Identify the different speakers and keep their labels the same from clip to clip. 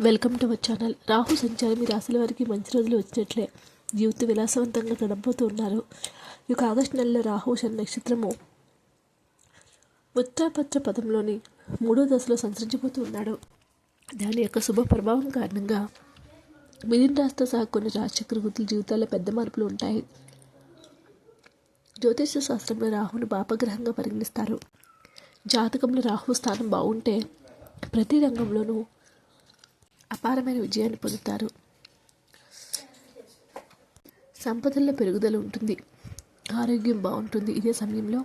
Speaker 1: Welcome to our channel. Rahu సంచారం మీ రాశుల వారికి మంచి రోజులు వచ్చినట్లే. జీవిత విలాసవంతంగా గడపబోతూ ఉన్నారు. ఈ యొక్క ఆగస్టు నెలలో రాహు శని నక్షత్రము ఉత్తరపత్ర పదంలోని మూడో దశలో సంచరించిపోతూ ఉన్నాడు. దాని యొక్క శుభ ప్రభావం కారణంగా మిథున రాష్ట్ర సహా కొన్ని రాజచక్ర జీవితాల్లో పెద్ద మార్పులు ఉంటాయి. జ్యోతిష శాస్త్రంలో రాహును పాపగ్రహంగా పరిగణిస్తారు. జాతకంలో రాహు స్థానం బాగుంటే ప్రతి రంగంలోనూ అపారమైన విజయాన్ని పొందుతారు. సంపదల్లో పెరుగుదల ఉంటుంది. ఆరోగ్యం బాగుంటుంది. ఇదే సమయంలో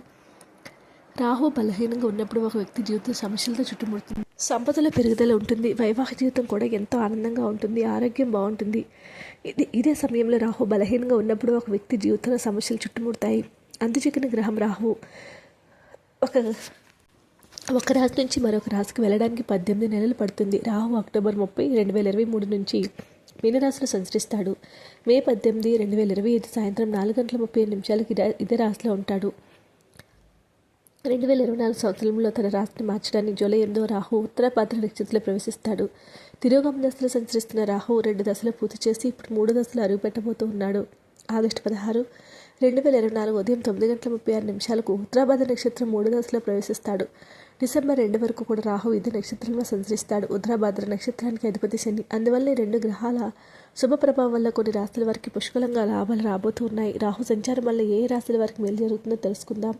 Speaker 1: రాహు బలహీనంగా ఉన్నప్పుడు ఒక వ్యక్తి జీవితం సమస్యలతో చుట్టుముడుతుంది. సంపదల పెరుగుదల ఉంటుంది. వైవాహిక జీవితం కూడా ఎంతో ఆనందంగా ఉంటుంది. ఆరోగ్యం బాగుంటుంది. ఇది ఇదే సమయంలో రాహు బలహీనంగా ఉన్నప్పుడు ఒక వ్యక్తి జీవితంలో సమస్యలు చుట్టుముడతాయి. అందుచిక్కిన గ్రహం రాహు. ఒక ఒక రాశి నుంచి మరొక రాశికి వెళ్ళడానికి పద్దెనిమిది నెలలు పడుతుంది. రాహు అక్టోబర్ ముప్పై రెండు వేల ఇరవై మూడు నుంచి మీనరాశిలో సంచరిస్తాడు. మే పద్దెనిమిది రెండు వేల ఇరవై ఐదు సాయంత్రం నాలుగు గంటల ముప్పై ఐదు నిమిషాలకి ఇదే- ఇదే రాశిలో ఉంటాడు. రెండు వేల ఇరవై నాలుగు సంవత్సరంలో తన రాశిని మార్చడానికి జూలై ఎనిమిదో రాహు ఉత్తర పాత్ర నక్షత్రంలో ప్రవేశిస్తాడు. తిరోగమ దశలో సంచరిస్తున్న రాహు రెండు దశలు పూర్తి చేసి ఇప్పుడు మూడు దశలు అరుగు పెట్టబోతూ ఉన్నాడు. ఆగస్టు పదహారు రెండు వేల ఇరవై నాలుగు ఉదయం తొమ్మిది గంటల ముప్పై ఆరు నిమిషాలకు ఉత్తరాభాద్ర నక్షత్రం మూడు దశలో ప్రవేశిస్తాడు. డిసెంబర్ రెండు వరకు కూడా రాహు ఇదే నక్షత్రంలో సంచరిస్తాడు. ఉత్తరాభాద్ర నక్షత్రానికి అధిపతి శని. అందువల్ల ఈ రెండు గ్రహాల శుభ ప్రభావం వల్ల కొన్ని రాశుల వారికి పుష్కలంగా లాభాలు రాబోతూ ఉన్నాయి. రాహు సంచారం వల్ల ఏ రాశుల వారికి మేలు జరుగుతుందో తెలుసుకుందాం.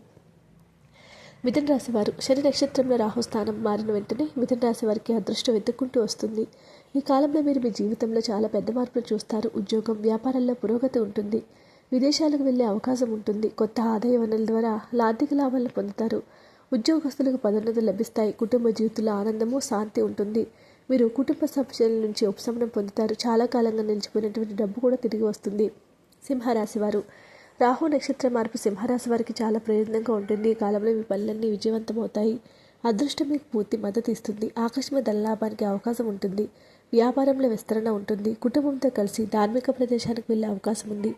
Speaker 1: మిథున రాశి వారు. శని నక్షత్రంలో రాహు స్థానం మారిన వెంటనే మిథున రాశి వారికి అదృష్టం వెతుక్కుంటూ వస్తుంది. ఈ కాలంలో మీరు మీ జీవితంలో చాలా పెద్ద మార్పులు చూస్తారు. ఉద్యోగం వ్యాపారాల్లో పురోగతి ఉంటుంది. విదేశాలకు వెళ్ళే అవకాశం ఉంటుంది. కొత్త ఆదాయ వనరుల ద్వారా ఆర్థిక లాభాలను పొందుతారు. ఉద్యోగస్తులకు పదోన్నతులు లభిస్తాయి. కుటుంబ జీవితంలో ఆనందము శాంతి ఉంటుంది. మీరు కుటుంబ సమస్యల నుంచి ఉపశమనం పొందుతారు. చాలా కాలంగా నిలిచిపోయినటువంటి డబ్బు కూడా తిరిగి వస్తుంది. సింహరాశి వారు. రాహు నక్షత్ర మార్పు సింహరాశి వారికి చాలా ప్రయోజనంగా ఉంటుంది. ఈ కాలంలో మీ పనులన్నీ విజయవంతమవుతాయి. అదృష్టం మీకు పూర్తి మద్దతు ఇస్తుంది. ఆకస్మిక ధనలాభానికి అవకాశం ఉంటుంది. వ్యాపారంలో విస్తరణ ఉంటుంది. కుటుంబంతో కలిసి ధార్మిక ప్రదేశానికి వెళ్ళే అవకాశం ఉంది.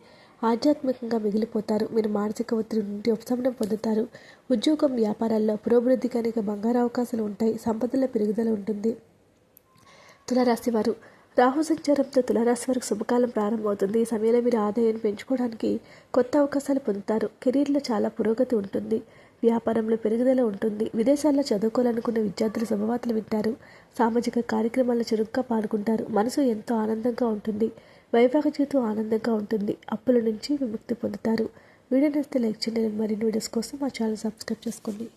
Speaker 1: ఆధ్యాత్మికంగా మిగిలిపోతారు. మీరు మానసిక ఒత్తిడి నుండి ఉపశమనం పొందుతారు. ఉద్యోగం వ్యాపారాల్లో పురోభివృద్ధికి అనేక బంగారు అవకాశాలు ఉంటాయి. సంపదల పెరుగుదల ఉంటుంది. తులరాశి వారు. రాహు సంచారంతో తులారాశి వారికి శుభకాలం ప్రారంభమవుతుంది. ఈ సమయంలో మీరు ఆదాయాన్ని పెంచుకోవడానికి కొత్త అవకాశాలు పొందుతారు. కెరీర్లో చాలా పురోగతి ఉంటుంది. వ్యాపారంలో పెరుగుదల ఉంటుంది. విదేశాల్లో చదువుకోవాలనుకున్న విద్యార్థులు శుభవార్తలు వింటారు. సామాజిక కార్యక్రమాల్లో చురుగ్గా పాల్గొంటారు. మనసు ఎంతో ఆనందంగా ఉంటుంది. వైవాహిక జీవితం ఆనందంగా ఉంటుంది. అప్పుల నుంచి విముక్తి పొందుతారు. వీడియో నచ్చితే లైక్ చేయండి. మరిన్ని వీడియోస్ కోసం మా ఛానల్ సబ్స్క్రైబ్ చేసుకోండి.